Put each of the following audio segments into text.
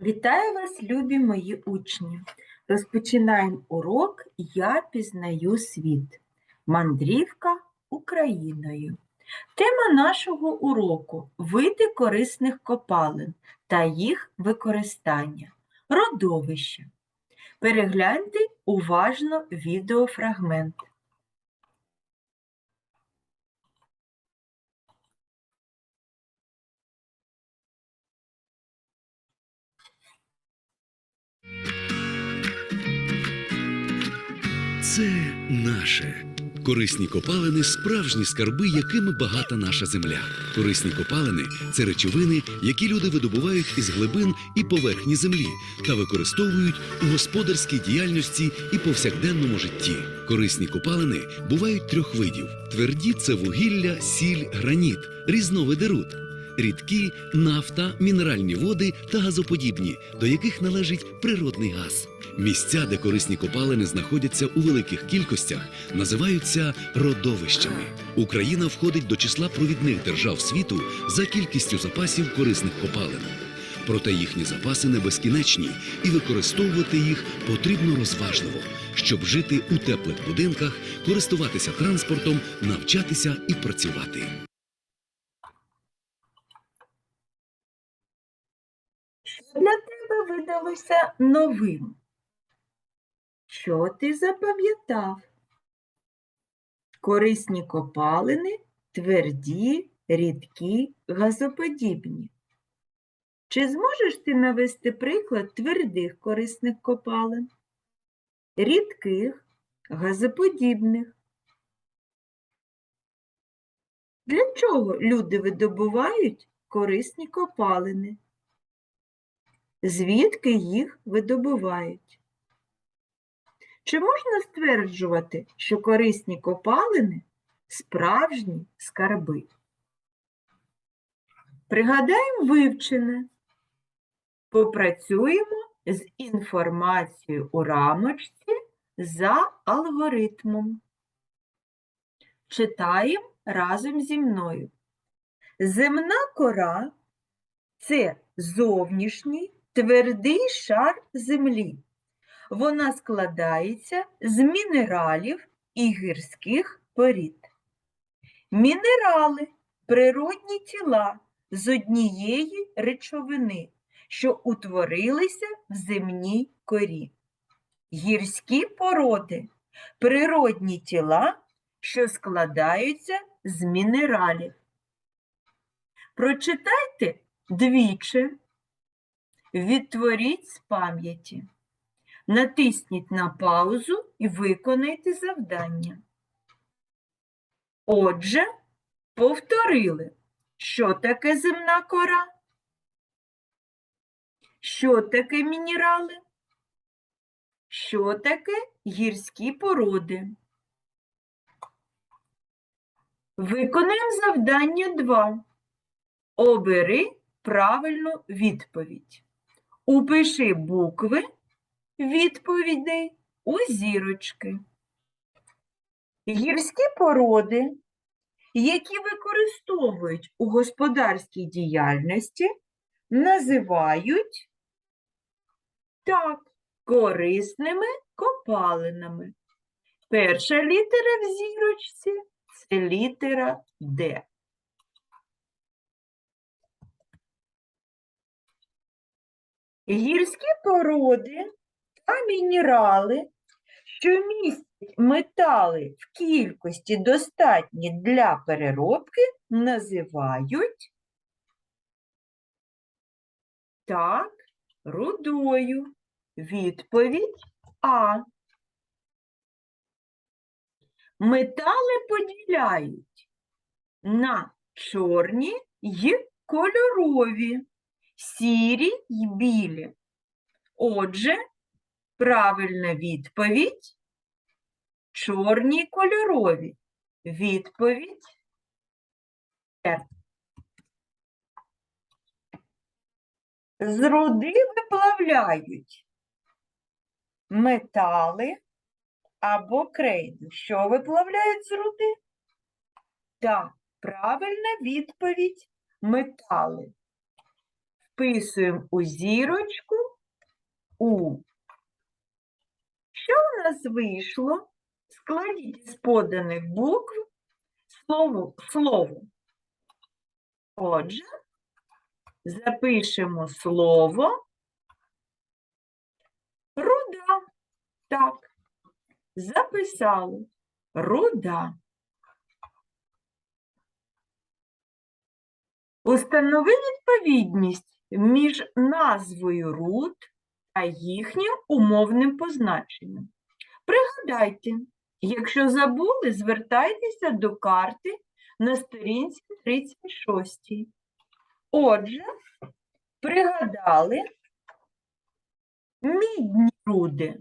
Вітаю вас, любі мої учні! Розпочинаємо урок Я пізнаю світ. Мандрівка Україною. Тема нашого уроку види корисних копалин та їх використання. Родовище. Перегляньте уважно відеофрагмент. Це наше. Корисні копалини справжні скарби, якими багата наша земля. Корисні копалини це речовини, які люди видобувають із глибин і поверхні землі та використовують у господарській діяльності і повсякденному житті. Корисні копалини бувають трьох видів: тверді це вугілля, сіль, граніт, різновиди руд. Рідкі нафта, мінеральні води та газоподібні, до яких належить природний газ. Місця, де корисні копалини знаходяться у великих кількостях, називаються родовищами. Україна входить до числа провідних держав світу за кількістю запасів корисних копалин. Проте їхні запаси не безкінечні, і використовувати їх потрібно розважливо, щоб жити у теплих будинках, користуватися транспортом, навчатися і працювати. Для тебе видалося новим? Що ти запам'ятав? Корисні копалини тверді, рідкі, газоподібні. Чи зможеш ти навести приклад твердих корисних копалин, рідких, газоподібних? Для чого люди видобувають корисні копалини? Звідки їх видобувають? Чи можна стверджувати, що корисні копалини справжні скарби? Пригадаємо вивчене. Попрацюємо з інформацією у рамочці за алгоритмом. Читаємо разом зі мною. Земна кора це зовнішній твердий шар землі. Вона складається з мінералів і гірських порід. Мінерали природні тіла з однієї речовини, що утворилися в земній корі. Гірські породи природні тіла, що складаються з мінералів. Прочитайте двічі. Відтворіть з пам'яті. Натисніть на паузу і виконайте завдання. Отже, повторили, що таке земна кора, що таке мінерали, що таке гірські породи. Виконаємо завдання 2. Обери правильну відповідь. Упиши букви відповідей у зірочки. Гірські породи, які використовують у господарській діяльності, називають так, корисними копалинами. Перша літера в зірочці це літера Д. Гірські породи та мінерали, що містять метали в кількості достатні для переробки, називають так, рудою. Відповідь А. Метали поділяють на чорні й кольорові сірі й білі. Отже, правильна відповідь чорні кольорові. Відповідь. З руди виплавляють метали або крейду. Що виплавляють з руди? Так, правильна відповідь метали. вписуємо у зірочку У. Що у нас вийшло? Складіть з поданих букв слово. слово. Отже, запишемо слово руда. Так, записали руда. Установи відповідність між назвою руд та їхнім умовним позначенням. Пригадайте, якщо забули, звертайтеся до карти на сторінці 36. Отже, пригадали мідні руди.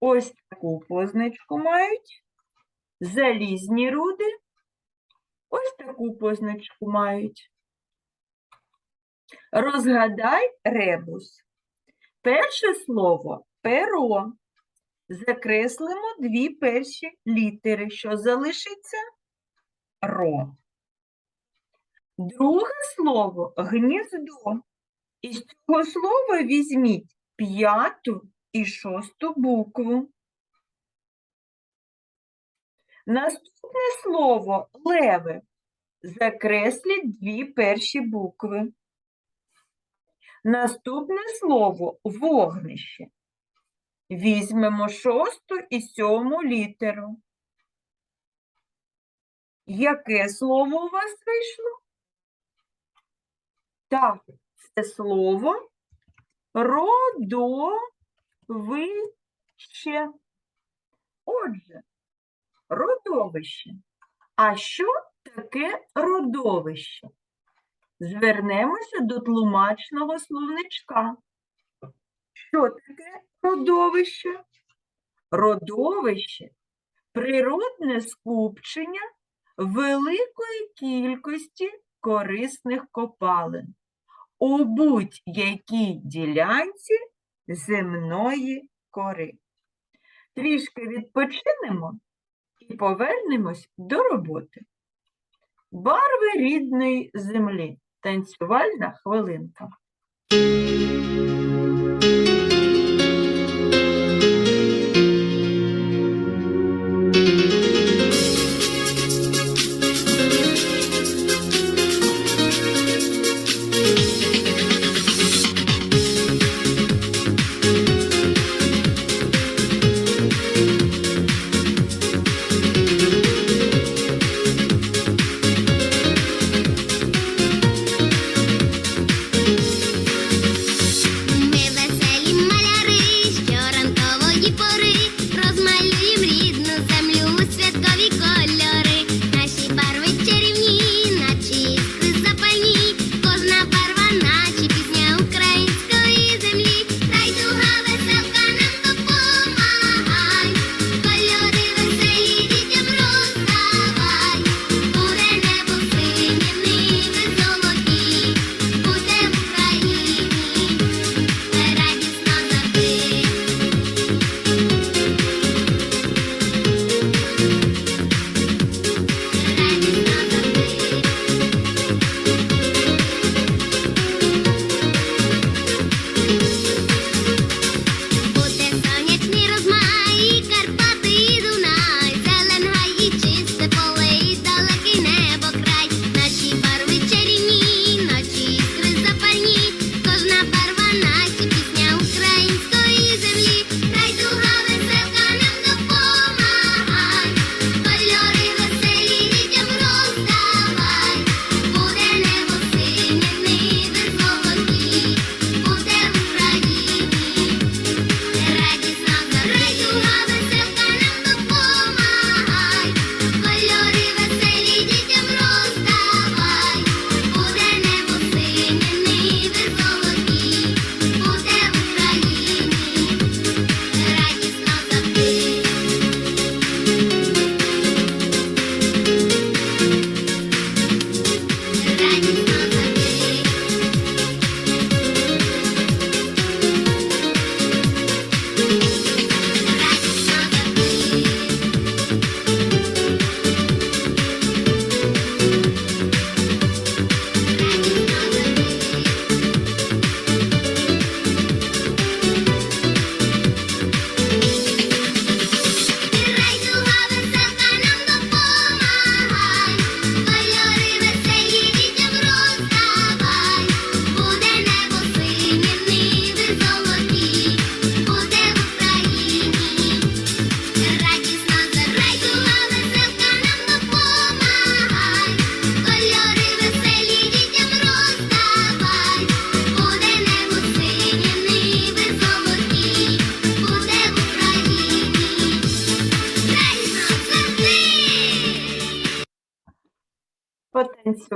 Ось таку позначку мають. Залізні руди ось таку позначку мають. Розгадай ребус. Перше слово перо. Закреслимо дві перші літери, що залишиться ро. Друге слово гніздо. Із цього слова візьміть п'яту і шосту букву. Наступне слово леве. Закресліть дві перші букви. Наступне слово вогнище. Візьмемо шосту і сьому літеру. Яке слово у вас вийшло? Так, це слово родовище. Отже, родовище. А що таке родовище? Звернемося до тлумачного словничка. Що таке родовище? Родовище природне скупчення великої кількості корисних копалин у будь-якій ділянці земної кори. Трішки відпочинемо і повернемось до роботи. Барви рідної землі. Танцювальна хвилинка.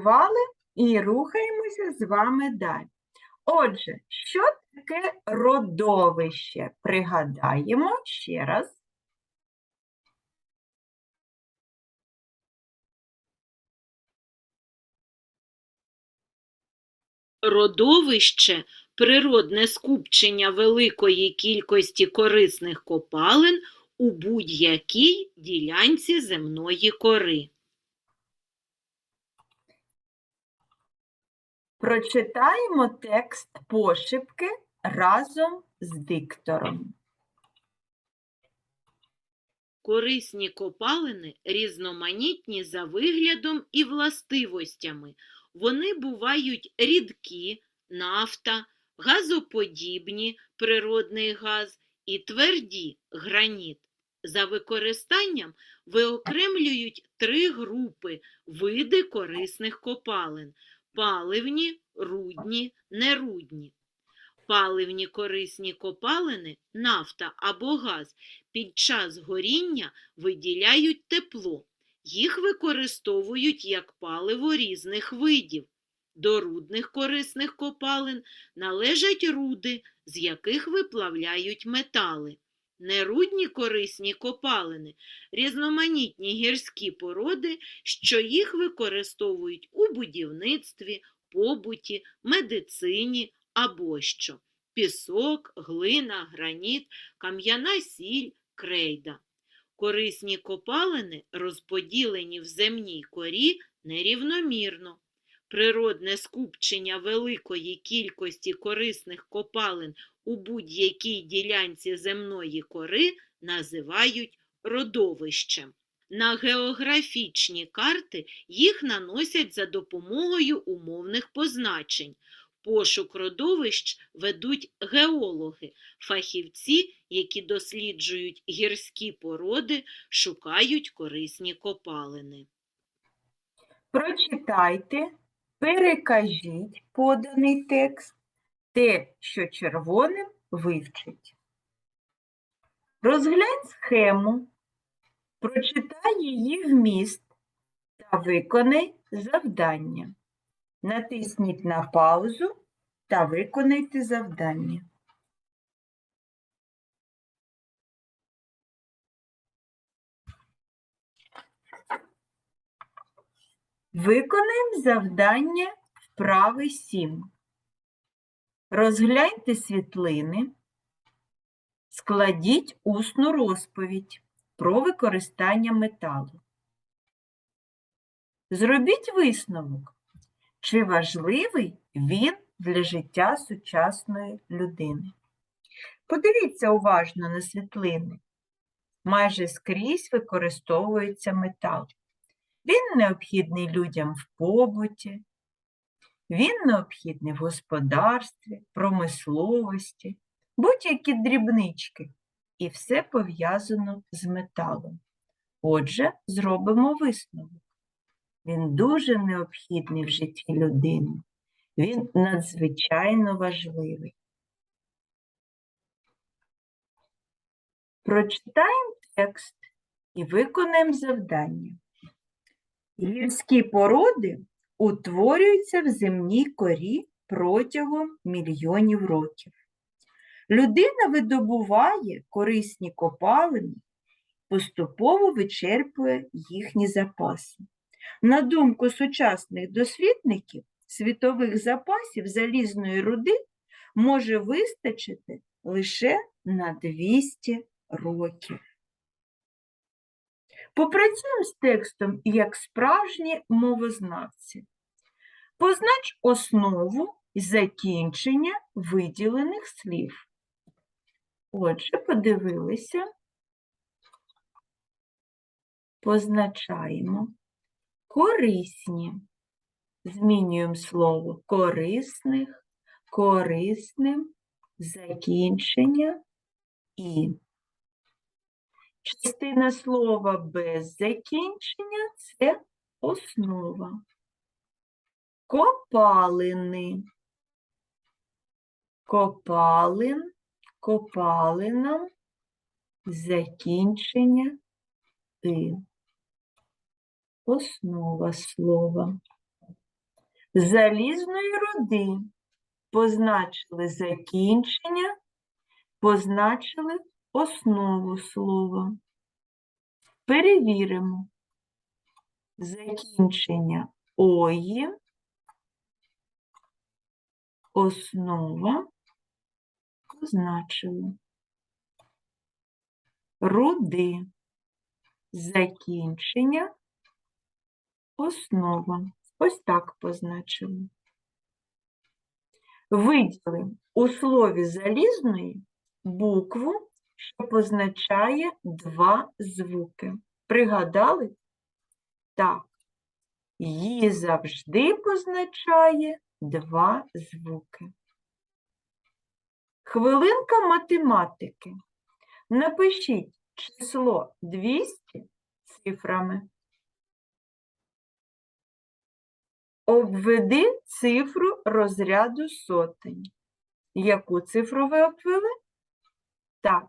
Потанцювали і рухаємося з вами далі. Отже, що таке родовище? Пригадаємо ще раз. Родовище природне скупчення великої кількості корисних копалин у будь-якій ділянці земної кори. Прочитаємо текст пошепки разом з диктором. Корисні копалини різноманітні за виглядом і властивостями. Вони бувають рідкі, нафта, газоподібні, природний газ і тверді граніт. За використанням виокремлюють три групи види корисних копалин паливні, рудні, нерудні. Паливні корисні копалини, нафта або газ під час горіння виділяють тепло. Їх використовують як паливо різних видів. До рудних корисних копалин належать руди, з яких виплавляють метали. Нерудні корисні копалини різноманітні гірські породи, що їх використовують у будівництві, побуті, медицині або що. Пісок, глина, граніт, кам'яна сіль, крейда. Корисні копалини розподілені в земній корі нерівномірно. Природне скупчення великої кількості корисних копалин у будь-якій ділянці земної кори називають родовищем. На географічні карти їх наносять за допомогою умовних позначень. Пошук родовищ ведуть геологи, фахівці, які досліджують гірські породи, шукають корисні копалини. Прочитайте, перекажіть поданий текст, те, що червоним вивчить. Розглянь схему, прочитай її вміст та виконай завдання. Натисніть на паузу та виконайте завдання. Виконаємо завдання вправи 7. Розгляньте світлини, складіть усну розповідь про використання металу. Зробіть висновок, чи важливий він для життя сучасної людини. Подивіться уважно на світлини. Майже скрізь використовується метал. Він необхідний людям в побуті, він необхідний в господарстві, промисловості, будь-які дрібнички. І все пов'язано з металом. Отже, зробимо висновок. Він дуже необхідний в житті людини. Він надзвичайно важливий. Прочитаємо текст і виконаємо завдання. Гірські породи утворюються в земній корі протягом мільйонів років. Людина видобуває корисні копалини, поступово вичерпує їхні запаси. На думку сучасних дослідників, світових запасів залізної руди може вистачити лише на 200 років. Попрацюємо з текстом як справжні мовознавці. Познач основу і закінчення виділених слів. Отже, подивилися, позначаємо корисні. Змінюємо слово корисних, корисним, закінчення і. Частина слова без закінчення це основа. Копалини. Копалин, копалина, закінчення и. Основа слова. залізної руди. Позначили закінчення, позначили основу слова. Перевіримо. Закінчення ої, основа, позначили. Руди, закінчення, основа. Ось так позначили. Виділимо у слові залізної букву, що позначає два звуки. Пригадали? Так. Її завжди позначає два звуки. Хвилинка математики. Напишіть число 200 цифрами. Обведи цифру розряду сотень. Яку цифру ви обвели? Так,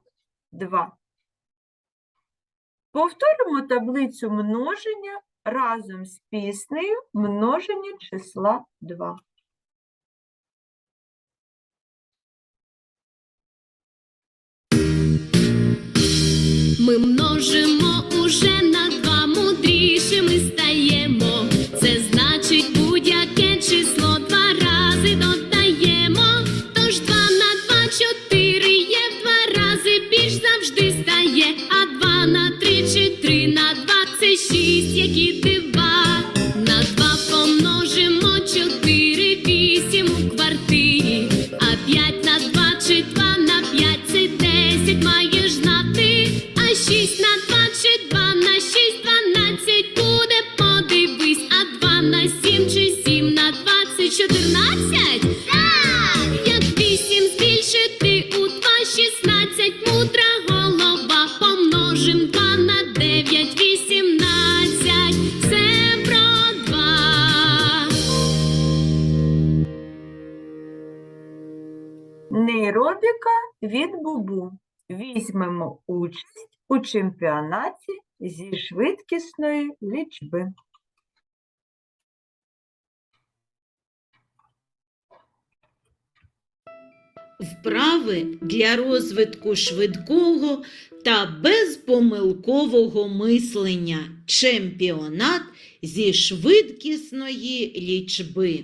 2. Повторимо таблицю множення разом з піснею множення числа 2. Ми множимо уже на які дива. На два помножимо чотири, вісім у квартирі. А п'ять на два чи два на п'ять це десять маєш знати. А шість на два чи два на шість дванадцять буде подивись. А два на сім чи сім на двадцять чотирнадцять? Від Бубу. Візьмемо участь у чемпіонаті зі швидкісної лічби. Вправи для розвитку швидкого та безпомилкового мислення. Чемпіонат зі швидкісної лічби.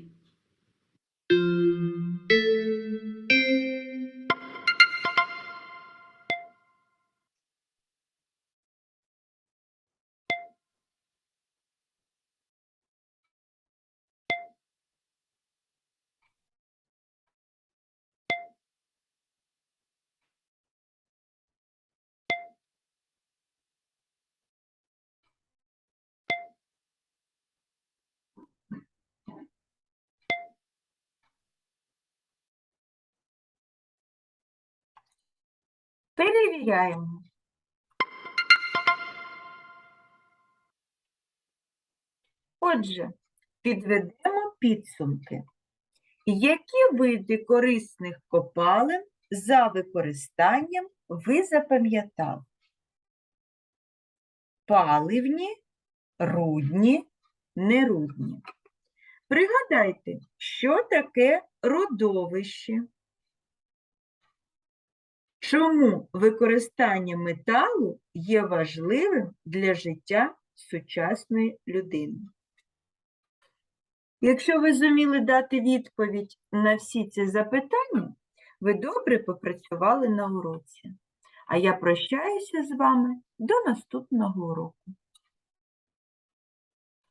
Перевіряємо. Отже, підведемо підсумки. Які види корисних копалин за використанням ви запам'ятали? Паливні, рудні, нерудні. Пригадайте, що таке родовище? Чому використання металу є важливим для життя сучасної людини? Якщо ви зуміли дати відповідь на всі ці запитання, ви добре попрацювали на уроці. А я прощаюся з вами до наступного уроку.